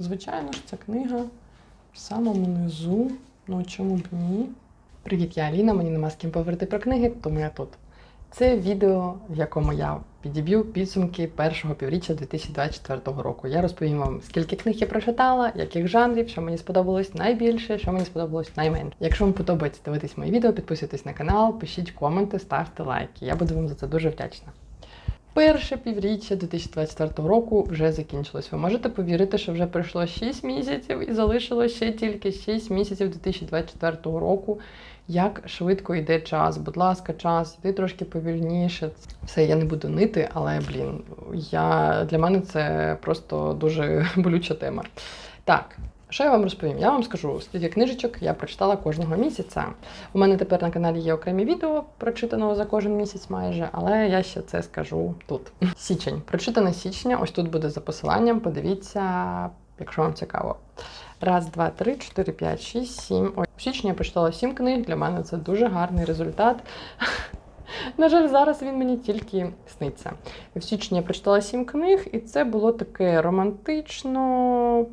Звичайно ж, ця книга в самому низу. Ну чому б ні? Привіт, я Аліна. Мені нема з ким поговорити про книги, тому я тут. Це відео, в якому я підіб'ю підсумки першого півріччя 2024 року. Я розповім вам, скільки книг я прочитала, яких жанрів, що мені сподобалось найбільше, що мені сподобалось найменше. Якщо вам подобається дивитись мої відео, підписуйтесь на канал, пишіть коменти, ставте лайки. Я буду вам за це дуже вдячна. Перше півріччя 2024 року вже закінчилось. Ви можете повірити, що вже пройшло 6 місяців і залишилось ще тільки 6 місяців 2024 року. Як швидко йде час, будь ласка, час, йди трошки повільніше. Все, я не буду нити, але блін, я для мене це просто дуже болюча тема. Так, що я вам розповім? Я вам скажу, скільки книжечок я прочитала кожного місяця. У мене тепер на каналі є окремі відео прочитаного за кожен місяць майже, але я ще це скажу тут. Січень. Прочитане січня, ось тут буде за посиланням. Подивіться, якщо вам цікаво. Раз, два, три, чотири, п'ять, шість, сім. Ой, в січні я прочитала сім книг. Для мене це дуже гарний результат. На жаль, зараз він мені тільки сниться. В січні я прочитала сім книг, і це було таке романтично,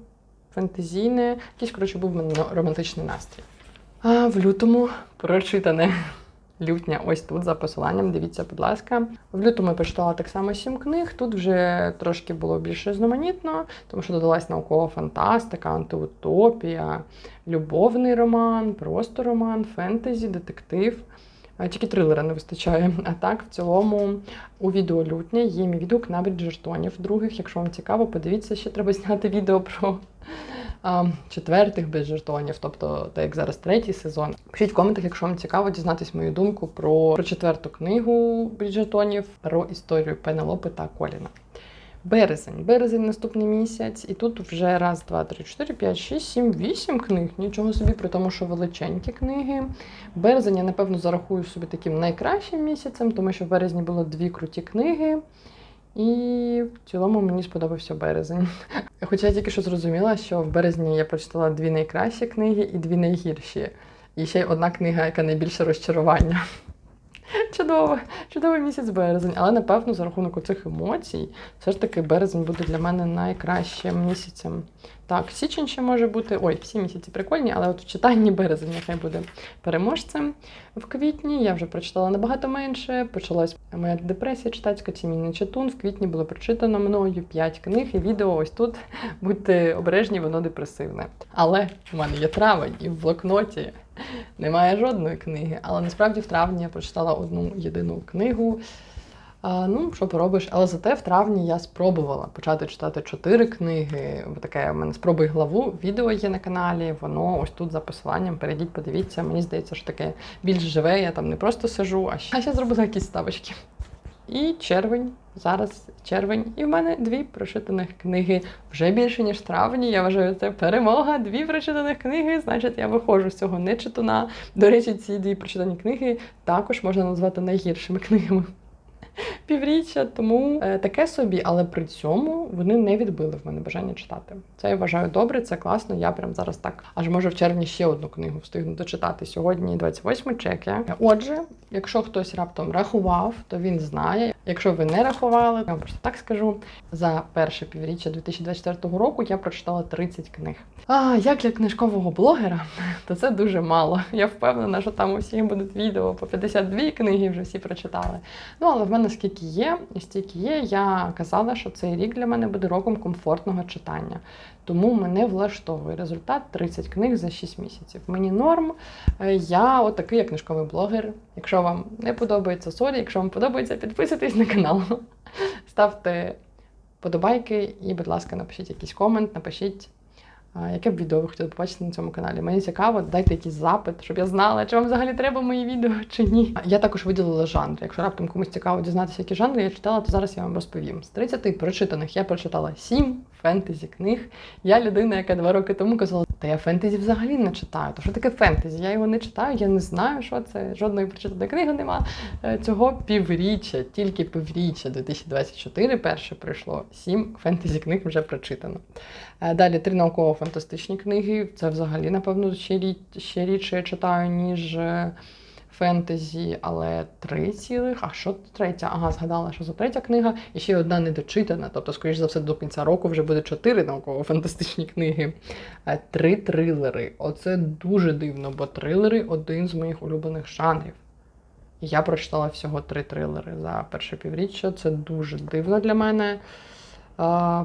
фентезійне. Якийсь, коротше, був романтичний настрій. А в лютому прочитане лютня ось тут за посиланням. Дивіться, будь ласка. В лютому я прочитала так само сім книг. Тут вже трошки було більш різноманітно, тому що додалась наукова фантастика, антиутопія, любовний роман, просто роман, фентезі, детектив. Тільки трилера не вистачає. А так, в цілому, у відео лютня є мій відгук на Бріджертонів. других. Якщо вам цікаво, подивіться, ще треба зняти відео про четвертих жертонів, тобто так як зараз третій сезон. Пишіть в коментах, якщо вам цікаво дізнатись мою думку про, про четверту книгу Бріджертонів, про історію Пенелопи та Коліна. Березень. Березень наступний місяць, і тут вже раз, два, три, чотири, п'ять, шість, сім, вісім книг. Нічого собі, при тому, що величенькі книги. Березень я, напевно, зарахую собі таким найкращим місяцем, тому що в березні було дві круті книги. І в цілому мені сподобався березень. Хоча я тільки що зрозуміла, що в березні я прочитала дві найкращі книги і дві найгірші. І ще одна книга, яка найбільше розчарування. Чудово, чудовий місяць березень, але напевно за рахунок цих емоцій, все ж таки березень буде для мене найкращим місяцем. Так, січень ще може бути. Ой, всі місяці прикольні, але от в читанні березень нехай буде переможцем. В квітні я вже прочитала набагато менше. Почалась моя депресія читацька, цімінний читун. В квітні було прочитано мною 5 книг і відео. Ось тут будьте обережні, воно депресивне. Але в мене є травень і в блокноті. Немає жодної книги, але насправді в травні я прочитала одну єдину книгу. А, ну, що поробиш, але зате в травні я спробувала почати читати чотири книги. Таке в мене спробуй главу. Відео є на каналі, воно ось тут за посиланням. Перейдіть, подивіться. Мені здається, що таке більш живе. Я там не просто сижу, а ще, а ще зробила якісь ставочки. І червень. Зараз червень, і в мене дві прочитаних книги вже більше, ніж травні. Я вважаю, це перемога. Дві прочитаних книги. Значить, я виходжу з цього нечитуна. До речі, ці дві прочитані книги також можна назвати найгіршими книгами. Півріччя, тому е, таке собі, але при цьому вони не відбили в мене бажання читати. Це я вважаю добре, це класно. Я прям зараз так аж може в червні ще одну книгу встигну дочитати. Сьогодні 28 чеки. Отже, якщо хтось раптом рахував, то він знає. Якщо ви не рахували, я вам просто так скажу. За перше півріччя 2024 року я прочитала 30 книг. А як для книжкового блогера, то це дуже мало. Я впевнена, що там у всіх будуть відео по 52 книги, вже всі прочитали. Ну але в мене скільки є, і стільки є, я казала, що цей рік для мене буде роком комфортного читання. Тому мене влаштовує результат 30 книг за 6 місяців. Мені норм. Е, Я отакий як книжковий блогер. Якщо вам не подобається сорі, якщо вам подобається, підписуйтесь на канал. Ставте подобайки і, будь ласка, напишіть якийсь комент, напишіть. Яке б відео ви хотіли побачити на цьому каналі? Мені цікаво, дайте якийсь запит, щоб я знала, чи вам взагалі треба мої відео чи ні. Я також виділила жанри. Якщо раптом комусь цікаво дізнатися, які жанри я читала, то зараз я вам розповім. З 30 прочитаних я прочитала 7 фентезі книг. Я людина, яка два роки тому казала, та я фентезі взагалі не читаю. То що таке фентезі? Я його не читаю, я не знаю, що це. Жодної прочитаної книги нема. Е, Цього півріччя, тільки півріччя 2024 перше прийшло. Сім фентезі книг вже прочитано. Е, Далі три науково-фантастичні книги. Це взагалі, напевно, ще рід, ще рідше я читаю, ніж е, фентезі, але три цілих. А що третя? Ага, згадала, що за третя книга, і ще одна недочитана. Тобто, скоріш за все, до кінця року вже буде чотири науково-фантастичні книги. Е, Три трилери. Оце дуже дивно, бо трилери один з моїх улюблених жанрів. Я прочитала всього три трилери за перше півріччя. Це дуже дивно для мене. А,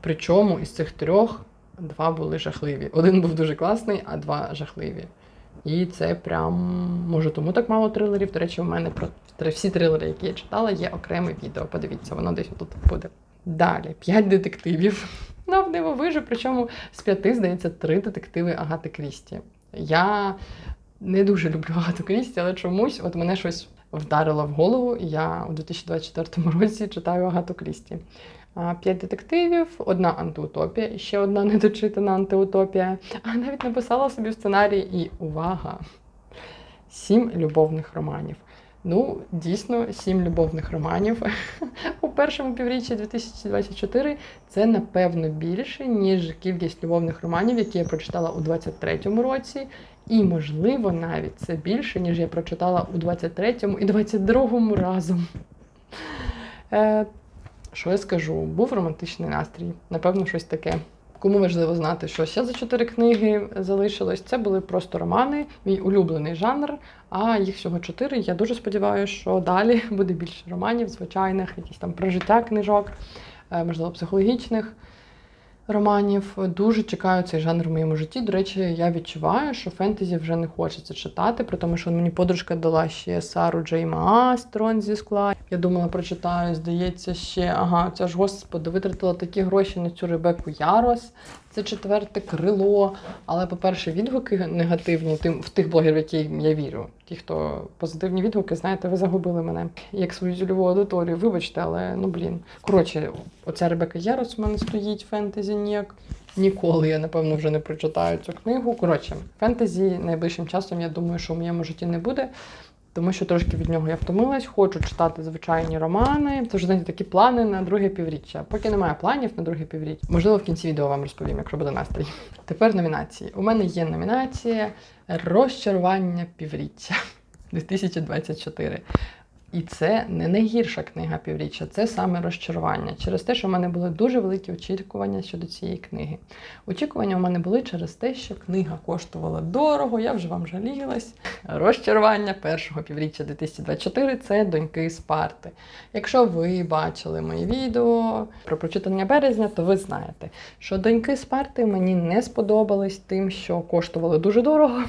причому із цих трьох два були жахливі. Один був дуже класний, а два жахливі. І це прям може тому так мало трилерів. До речі, у мене про всі трилери, які я читала, є окреме відео. Подивіться, воно десь тут буде. Далі п'ять детективів. Навдивовижу, причому з п'яти, здається, три детективи Агати Крісті. Я не дуже люблю Агату Крісті, але чомусь от мене щось вдарило в голову, і я у 2024 році читаю Агату Крісті. П'ять детективів, одна антиутопія, ще одна недочитана антиутопія. А навіть написала собі в сценарії і увага! Сім любовних романів. Ну, дійсно, сім любовних романів у першому півріччі 2024 це напевно більше, ніж кількість любовних романів, які я прочитала у 23-му році. І, можливо, навіть це більше, ніж я прочитала у 23-му і 22-му разом. Що я скажу? Був романтичний настрій, напевно, щось таке. Кому важливо знати, що ще за чотири книги залишилось, це були просто романи, мій улюблений жанр. А їх всього чотири. Я дуже сподіваюся, що далі буде більше романів, звичайних, якісь там про життя книжок, е, можливо, психологічних романів. Дуже чекаю цей жанр в моєму житті. До речі, я відчуваю, що фентезі вже не хочеться читати, при тому, що мені подружка дала ще Сару Джей Маас «Трон зі скла. Я думала, прочитаю, здається, ще ага, це ж господи, витратила такі гроші на цю Ребеку Ярос. Це четверте крило. Але, по-перше, відгуки негативні тим в тих блогерів, яким я вірю. Ті, хто позитивні відгуки, знаєте, ви загубили мене як свою цільову аудиторію. Вибачте, але ну блін. Коротше, оця Ребека Ярос в мене стоїть фентезі ніяк. Ніколи я, напевно, вже не прочитаю цю книгу. Коротше, фентезі найближчим часом, я думаю, що в моєму житті не буде. Тому що трошки від нього я втомилась, хочу читати звичайні романи. Це вже знаєте, такі плани на друге півріччя. Поки немає планів на друге півріччя. Можливо, в кінці відео вам розповім, якщо буде настрій. Тепер номінації. У мене є номінація Розчарування півріччя 2024. І це не найгірша книга півріччя, це саме розчарування. Через те, що в мене були дуже великі очікування щодо цієї книги. Очікування у мене були через те, що книга коштувала дорого, я вже вам жалілась. Розчарування першого півріччя 2024 це доньки Спарти. Якщо ви бачили мої відео про прочитання березня, то ви знаєте, що доньки Спарти мені не сподобались тим, що коштували дуже дорого.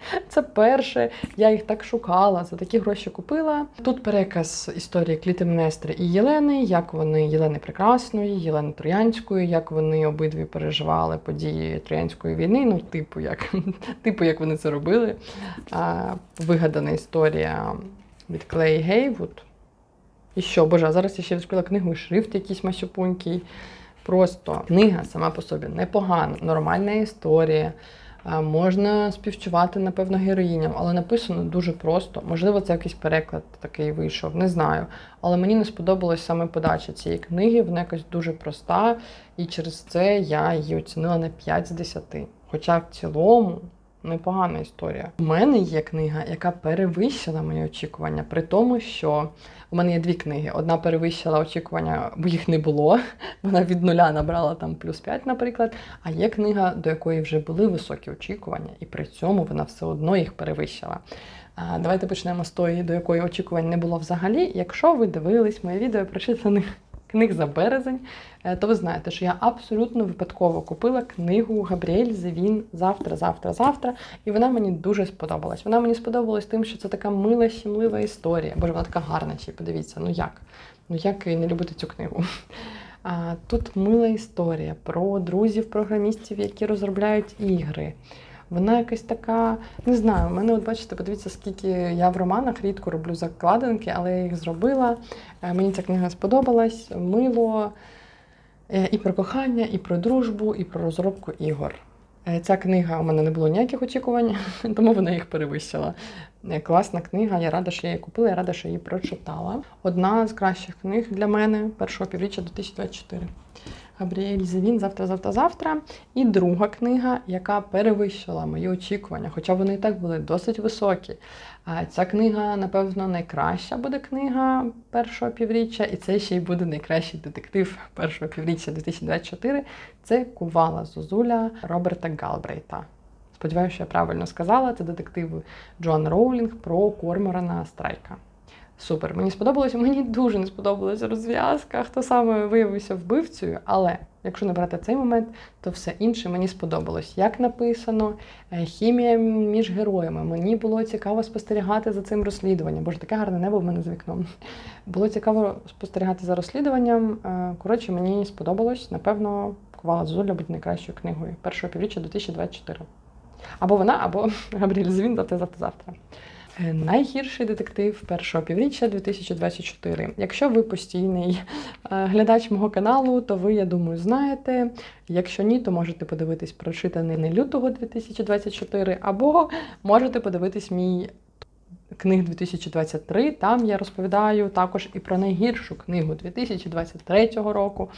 Це перше, я їх так шукала, за такі гроші купила. Тут переказ історії Клітемнестри і Єлени, як вони Єлени Прекрасної, Єлени Троянської, як вони обидві переживали події Троянської війни. Ну, типу, як типу, як вони це робили. А, Вигадана історія від Клей Гейвуд. І що, боже, зараз я ще відкрила книгу шрифт якийсь масюпунький. Просто книга сама по собі непогана, нормальна історія. А, Можна співчувати, напевно, героїням, але написано дуже просто. Можливо, це якийсь переклад такий вийшов, не знаю. Але мені не сподобалась саме подача цієї книги. Вона якась дуже проста, і через це я її оцінила на 5 з 10. Хоча в цілому непогана історія. У мене є книга, яка перевищила мої очікування, при тому, що у мене є дві книги. Одна перевищила очікування, бо їх не було. Вона від нуля набрала там плюс 5, наприклад. А є книга, до якої вже були високі очікування, і при цьому вона все одно їх перевищила. Давайте почнемо з тої, до якої очікувань не було взагалі. Якщо ви дивились моє відео прочитаних книг за березень, е, то ви знаєте, що я абсолютно випадково купила книгу Габріель Зевін завтра, завтра, завтра. І вона мені дуже сподобалась. Вона мені сподобалась тим, що це така мила, щемлива історія. Боже, вона така гарна й подивіться. Ну як? Ну як не любити цю книгу? Тут мила історія про друзів-програмістів, які розробляють ігри. Вона якась така, не знаю, в мене, от бачите, подивіться, скільки я в романах рідко роблю закладинки, але я їх зробила. Е, Мені ця книга сподобалась, мило е, і про кохання, і про дружбу, і про розробку ігор. Е, Ця книга у мене не було ніяких очікувань, тому вона їх перевищила. Класна книга, я рада, що я її купила, я рада, що її прочитала. Одна з кращих книг для мене першого півріччя 2024. Габріель Зевін завтра, завтра, завтра. І друга книга, яка перевищила мої очікування, хоча вони і так були досить високі. Ця книга, напевно, найкраща буде книга першого півріччя, і це ще й буде найкращий детектив першого півріччя 2024. Це Кувала Зозуля Роберта Галбрейта. Сподіваюся, що я правильно сказала. Це детективи Джоан Роулінг про Корморана Страйка. Супер, мені сподобалось. Мені дуже не сподобалася розв'язка, хто саме виявився вбивцею, але якщо не брати цей момент, то все інше мені сподобалось. Як написано, е, хімія між героями. Мені було цікаво спостерігати за цим розслідуванням. Боже, таке гарне небо в мене за вікном. Було цікаво спостерігати за розслідуванням. Е, Коротше, мені сподобалось. Напевно, Ковала Зозуля буде найкращою книгою першого півріччя 2024. Або вона, або Габріель Звін завтра завтра Найгірший детектив першого півріччя 2024. Якщо ви постійний е, глядач мого каналу, то ви, я думаю, знаєте. Якщо ні, то можете подивитись прочитаний не лютого 2024, або можете подивитись мій книг 2023. Там я розповідаю також і про найгіршу книгу 2023 року.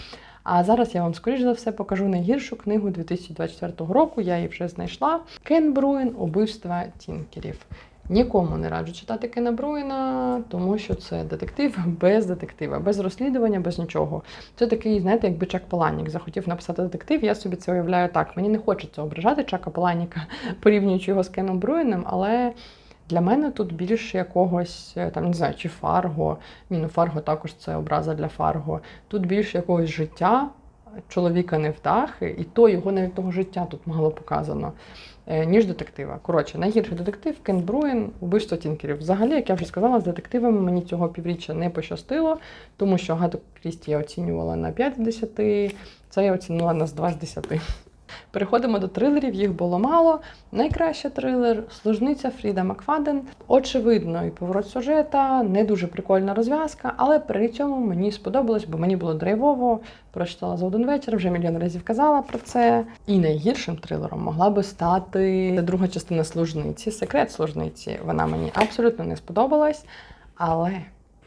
А зараз я вам, скоріш за все, покажу найгіршу книгу 2024 року. Я її вже знайшла. Кен Бруін Убивства Тінкерів. Нікому не раджу читати Кена Бруїна, тому що це детектив без детектива, без розслідування, без нічого. Це такий, знаєте, якби Чак Паланік захотів написати детектив. Я собі це уявляю так. Мені не хочеться ображати Чака Паланіка, порівнюючи його з Кеном Бруїном, але для мене тут більше якогось, е, там не знаю, чи Фарго. Ні, ну Фарго також це образа для Фарго. Тут більше якогось життя. Чоловіка не вдахи, і то його навіть того життя тут мало показано, е, ніж детектива. Коротше, найгірший детектив Кен Бруін, убивство Тінкерів. Взагалі, як я вже сказала, з детективами мені цього півріччя не пощастило, тому що Агату Крісті я оцінювала на 5 з 10, це я оцінила на 2 з 10. Переходимо до трилерів, їх було мало. Найкращий трилер служниця Фріда Макфаден. Очевидно, і поворот сюжета, не дуже прикольна розв'язка, але при цьому мені сподобалось, бо мені було драйвово. Прочитала за один вечір, вже мільйон разів казала про це. І найгіршим трилером могла би стати друга частина служниці, секрет служниці. Вона мені абсолютно не сподобалась, але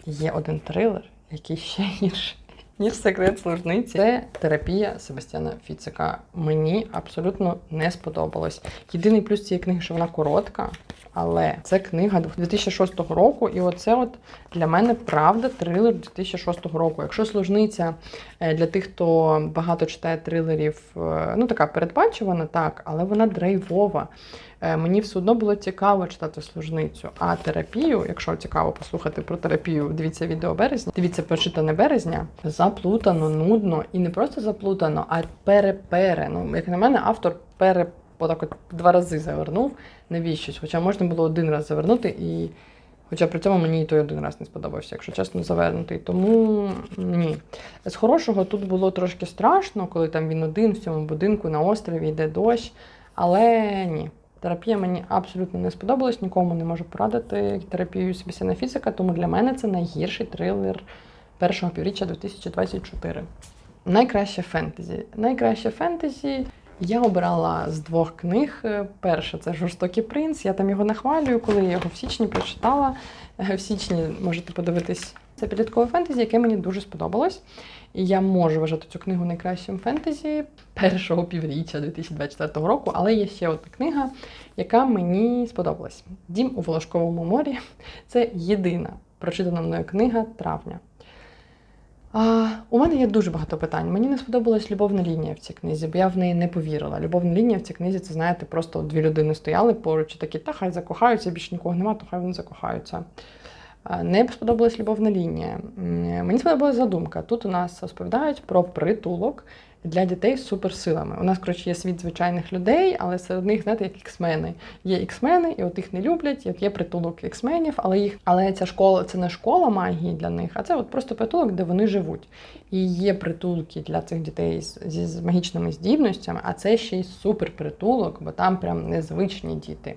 є один трилер, який ще гірший ніж секрет служниці. Це терапія Себастьяна Фіцика. Мені абсолютно не сподобалось. Єдиний плюс цієї книги, що вона коротка, але це книга 2006 року, і оце от для мене правда трилер 2006 року. Якщо служниця е, для тих, хто багато читає трилерів, е, ну така передбачувана, так, але вона драйвова. Е, Мені все одно було цікаво читати служницю. А терапію, якщо цікаво послухати про терапію, дивіться відео березня, дивіться прочитане березня, заплутано, нудно і не просто заплутано, а перепере. Ну, як на мене, автор пере отак от два рази завернув навіщось. Хоча можна було один раз завернути і. Хоча при цьому мені і той один раз не сподобався, якщо чесно, завернутий. Тому ні. З хорошого тут було трошки страшно, коли там він один в цьому будинку на острові йде дощ. Але ні. Терапія мені абсолютно не сподобалась, нікому не можу порадити терапію Себастьяна Фізика, тому для мене це найгірший трилер першого півріччя 2024. Найкраще фентезі. Найкраще фентезі я обрала з двох книг. Перша це Жорстокий принц. Я там його нахвалюю, коли я його в січні прочитала. Е, В січні можете подивитись. Це підліткове фентезі, яке мені дуже сподобалось. І я можу вважати цю книгу найкращим фентезі першого півріччя 2024 року, але є ще одна книга, яка мені сподобалась. Дім у Волошковому морі. Це єдина прочитана мною книга травня. А, у мене є дуже багато питань. Мені не сподобалась любовна лінія в цій книзі, бо я в неї не повірила. Любовна лінія в цій книзі, це знаєте, просто дві людини стояли поруч і такі, та хай закохаються, більше нікого нема, то хай вони закохаються. Не сподобалась любовна лінія. Мені сподобалась задумка. Тут у нас розповідають про притулок для дітей з суперсилами. У нас, коротше, є світ звичайних людей, але серед них, знаєте, як іксмени. Є іксмени, і от їх не люблять, от є притулок іксменів, але їх, але ця школа це не школа магії для них, а це от просто притулок, де вони живуть. І є притулки для цих дітей зі з магічними здібностями, а це ще й суперпритулок, бо там прям незвичні діти,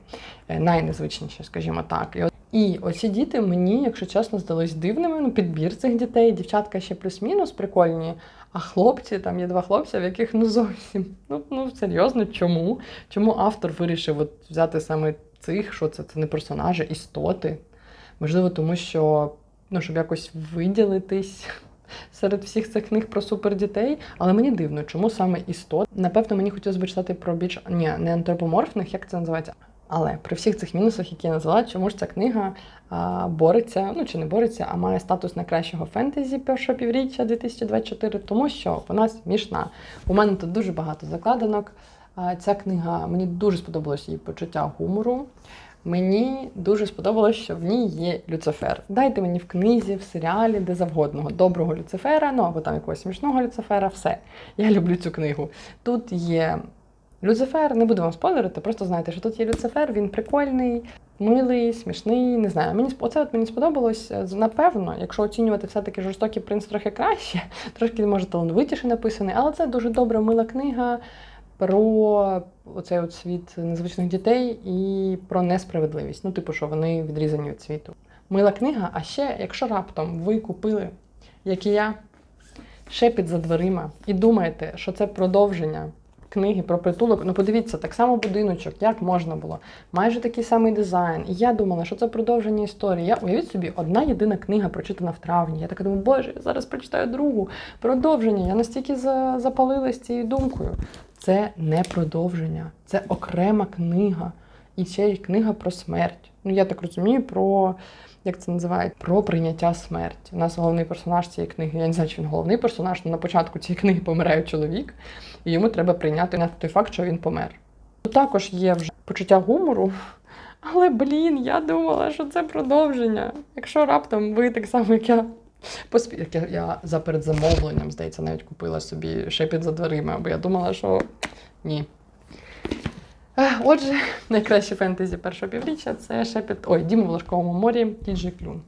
Е, найнезвичніші, скажімо так. І от і оці діти мені, якщо чесно, здались дивними. Ну, підбір цих дітей, дівчатка ще плюс-мінус прикольні. А хлопці, там є два хлопця, в яких ну зовсім ну, ну серйозно, чому? Чому автор вирішив от взяти саме цих, що це? Це не персонажі, істоти. Можливо, тому що ну, щоб якось виділитись. серед всіх цих книг про супердітей, але мені дивно, чому саме істот. Напевно, мені хотілося б читати про більш ні, не антропоморфних, як це називається. Але при всіх цих мінусах, які я назвала, чому ж ця книга а, бореться, ну чи не бореться, а має статус найкращого фентезі першого півріччя 2024, тому що вона смішна. У мене тут дуже багато закладинок. А, Ця книга мені дуже сподобалось її почуття гумору. Мені дуже сподобалось, що в ній є Люцифер. Дайте мені в книзі, в серіалі, де завгодного доброго Люцифера, ну або там якогось смішного Люцифера, все. Я люблю цю книгу. Тут є Люцифер, не буду вам спойлерити, просто знайте, що тут є Люцифер, він прикольний, милий, смішний. Не знаю. Мені оце от мені сподобалось. Е, Напевно, якщо оцінювати все-таки жорстокий принц трохи краще, трошки може талановитіше написаний, але це дуже добра, мила книга про оцей от світ незвичних дітей і про несправедливість. Ну, типу, що вони відрізані від світу. Мила книга, а ще, якщо раптом ви купили, як і я, шепіт за дверима, і думаєте, що це продовження книги про притулок, ну подивіться, так само будиночок, як можна було. Майже такий самий дизайн. І я думала, що це продовження історії. Я уявіть собі, одна єдина книга прочитана в травні. Я така думаю, боже, я зараз прочитаю другу. Продовження. Я настільки запалилась цією думкою. Це не продовження, це окрема книга. І ще й книга про смерть. Ну, я так розумію, про як це називають, про прийняття смерті. У нас головний персонаж цієї книги. Я не знаю, чи він головний персонаж, але на початку цієї книги помирає чоловік, і йому треба прийняти на той факт, що він помер. Тут також є вже почуття гумору. Але блін, я думала, що це продовження. Якщо раптом ви так само, як я поспі... як я, я за передзамовленням, здається, навіть купила собі шепіт за дверима, бо я думала, що ні. Ех, Отже, найкраще фентезі першого півріччя це шепіт. Ой, Дім у Волошковому морі, Кіджі Клюн.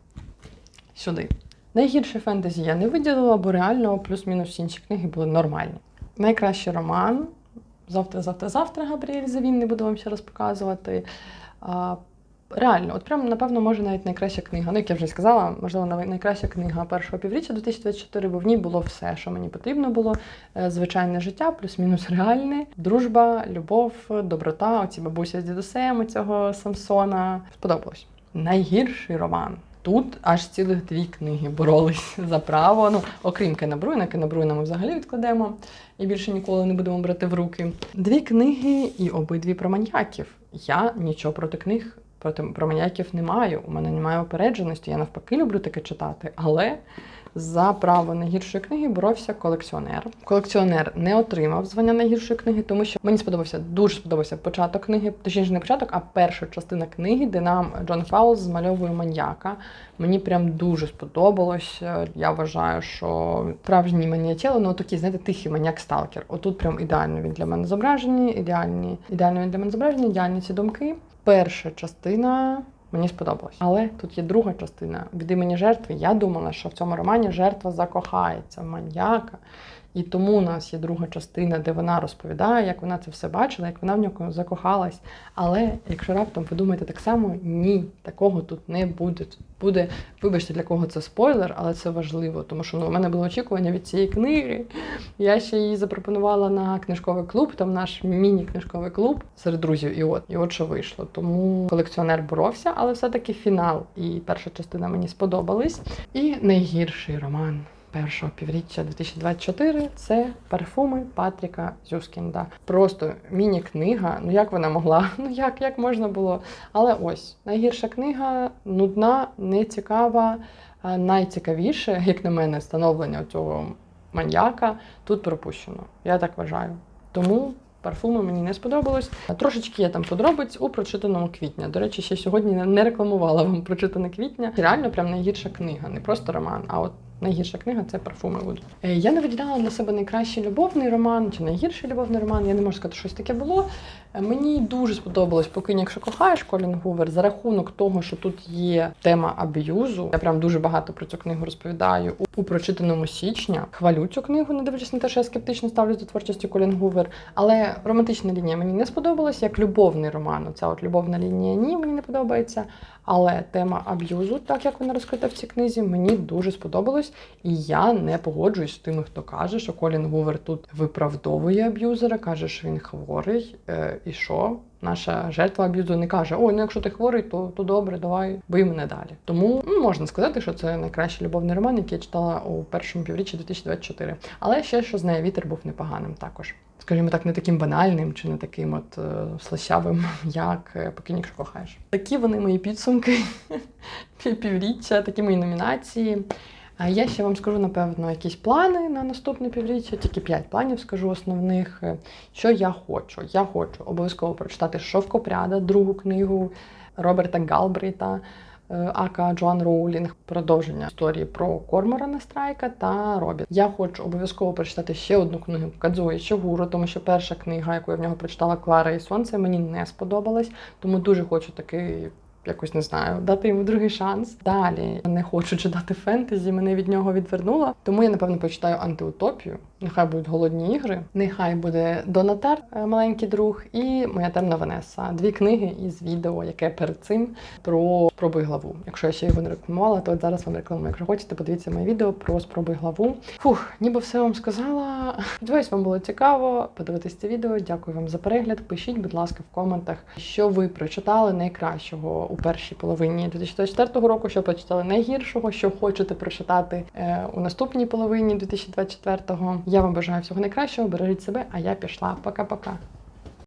Сюди. Найгірше фентезі я не виділила, бо реально плюс-мінус інші книги були нормальні. Найкращий роман. Завтра, завтра, завтра Габріель Завін, не буду вам ще раз показувати. Реально, от прям, напевно, може навіть найкраща книга. Ну, як я вже сказала, можливо, найкраща книга першого півріччя 2024, бо в ній було все, що мені потрібно було. Е, Звичайне життя, плюс-мінус реальне, дружба, любов, доброта, оці бабуся з дідусем цього Самсона. Сподобалось. Найгірший роман. Тут аж цілих дві книги боролись за право. Ну, окрім Кена Бруйна, Кена Бруйна ми взагалі відкладемо і більше ніколи не будемо брати в руки. Дві книги і обидві про маньяків. Я нічого проти книг про маньяків не маю. У мене немає опередженості. Я навпаки люблю таке читати. Але за право найгіршої книги боровся колекціонер. Колекціонер не отримав звання найгіршої книги, тому що мені сподобався дуже сподобався початок книги, точніше не початок, а перша частина книги, де нам Джон Фаул змальовує маньяка. Мені прям дуже сподобалось. Я вважаю, що справжній маніячело, ну такий, знаєте, тихий маньяк-сталкер. Отут прям ідеально він для мене зображені, ідеальні, ідеально він для мене зображені, ідеальні ці думки. Перша частина мені сподобалось. Але тут є друга частина від імені жертви. Я думала, що в цьому романі жертва закохається в маньяка. І тому у нас є друга частина, де вона розповідає, як вона це все бачила, як вона в нього закохалась. Але якщо раптом ви думаєте так само, ні, такого тут не буде. Буде, вибачте, для кого це спойлер, але це важливо, тому що ну, у мене було очікування від цієї книги. Я ще її запропонувала на книжковий клуб, там наш міні-книжковий клуб серед друзів. І от, і от що вийшло. Тому колекціонер боровся, але все-таки фінал і перша частина мені сподобались. І найгірший роман першого півріччя 2024 це парфуми Патріка Зюскінда. Просто міні-книга. Ну як вона могла? Ну як, як можна було? Але ось найгірша книга нудна, нецікава, найцікавіше, як на мене, становлення цього маньяка тут пропущено. Я так вважаю. Тому. Парфуми мені не сподобалось. Трошечки є там подробиць у прочитаному квітня. До речі, ще сьогодні не рекламувала вам прочитане квітня. Реально, прям найгірша книга, не просто роман, а от найгірша книга це парфуми будуть. Е, Я не виділяла для себе найкращий любовний роман чи найгірший любовний роман. Я не можу сказати, що щось таке було. Е, Мені дуже сподобалось «Покинь, якщо кохаєш Колін Гувер за рахунок того, що тут є тема аб'юзу. Я прям дуже багато про цю книгу розповідаю у, прочитаному січня. Хвалю цю книгу, не дивлячись на те, що я скептично ставлюсь до творчості Колін Гувер. Але романтична лінія мені не сподобалась, як любовний роман. Ця от любовна лінія ні, мені не подобається. Але тема аб'юзу, так як вона розкрита в цій книзі, мені дуже сподобалось. І я не погоджуюсь з тими, хто каже, що Колін Гувер тут виправдовує аб'юзера, каже, що він хворий. І що? Наша жертва аб'юзу не каже: Ой, ну якщо ти хворий, то, то добре, давай бий мене далі. Тому ну, можна сказати, що це найкращий любовний роман, який я читала у першому півріччі 2024. Але ще що з нею вітер був непоганим також. Скажімо так, не таким банальним чи не таким от е, слащавим, як е, «Покинь, якщо кохаєш. Такі вони мої підсумки півріччя, такі мої номінації. А я ще вам скажу, напевно, якісь плани на наступне півріччя, тільки п'ять планів скажу основних. Е, Що я хочу? Я хочу обов'язково прочитати Шовкопряда, другу книгу Роберта Галбрейта, е, ака Джоан Роулінг, продовження історії про Корморана Страйка та Робіт. Я хочу обов'язково прочитати ще одну книгу Кадзуї Щогуру, тому що перша книга, яку я в нього прочитала Клара і Сонце, мені не сподобалась, тому дуже хочу такий. Якось не знаю, дати йому другий шанс. Далі не хочу читати фентезі, мене від нього відвернуло. Тому я напевно почитаю антиутопію. Нехай будуть голодні ігри. Нехай буде Донатар, е, маленький друг, і моя темна Венеса. Дві книги із відео, яке перед цим про спробуй главу. Якщо я ще його не рекламувала, то от зараз вам рекламую. Якщо хочете, подивіться моє відео про спробуй главу. Фух, ніби все вам сказала. Сподіваюсь, вам було цікаво подивитись це відео. Дякую вам за перегляд. Пишіть, будь ласка, в коментах, що ви прочитали найкращого у першій половині 2024 року, що прочитали найгіршого, що хочете прочитати е, у наступній половині 2024-го. Я вам бажаю всього найкращого, бережіть себе, а я пішла. Пока-пока.